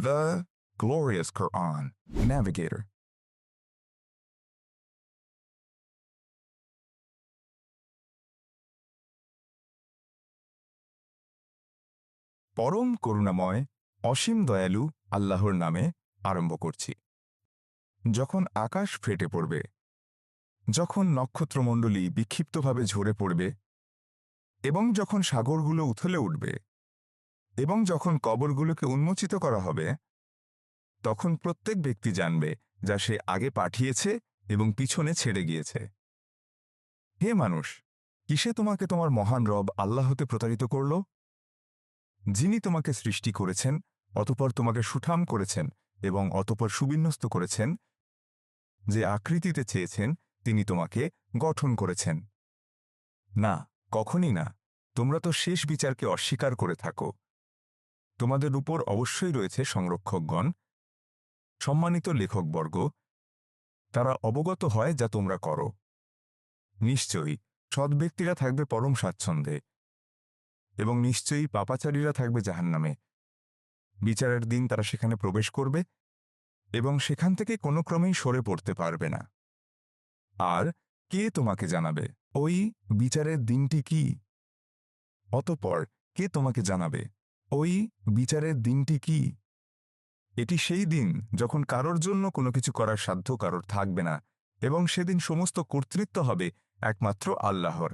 The glorious Quran. Navigator. পরম করুণাময়, অসীম দয়ালু আল্লাহর নামে আরম্ভ করছি যখন আকাশ ফেটে পড়বে, যখন নক্ষত্রমণ্ডলী বিক্ষিপ্তভাবে ঝরে পড়বে এবং যখন সাগরগুলো উথলে উঠবে এবং যখন কবরগুলোকে উন্মোচিত করা হবে, তখন প্রত্যেক ব্যক্তি জানবে যা সে আগে পাঠিয়েছে এবং পিছনে ছেড়ে গিয়েছে। হে মানুষ, কিসে তোমাকে তোমার মহান রব আল্লাহ হতে প্রতারিত করল? যিনি তোমাকে সৃষ্টি করেছেন, অতপর তোমাকে সুঠাম করেছেন এবং অতপর সুবিন্যস্ত করেছেন, যে আকৃতিতে চেয়েছেন, তিনি তোমাকে গঠন করেছেন। না, কখনই না। তোমরা তো শেষ বিচারকে অস্বীকার করে থাকো। তোমাদের উপর অবশ্যই রয়েছে সংরক্ষকগণ, সম্মানিত লেখকবর্গ। তারা অবগত হয় যা তোমরা করো। নিশ্চয়ই সৎ ব্যক্তিরা থাকবে পরম স্বাচ্ছন্দ্যে এবং নিশ্চয়ই পাপাচারীরা থাকবে জাহান্নামে। বিচারের দিন তারা সেখানে প্রবেশ করবে এবং সেখান থেকে কোনো ক্রমেই সরে পড়তে পারবে না। আর কে তোমাকে জানাবে? ওই বিচারের দিনটি কি? অতপর কে তোমাকে জানাবে? ওই বিচারের দিনটি কি? এটি সেই দিন যখন কারোর জন্য কোনো কিছু করার সাধ্য কারোর থাকবে না এবং সেদিন সমস্ত কর্তৃত্ব হবে একমাত্র আল্লাহর।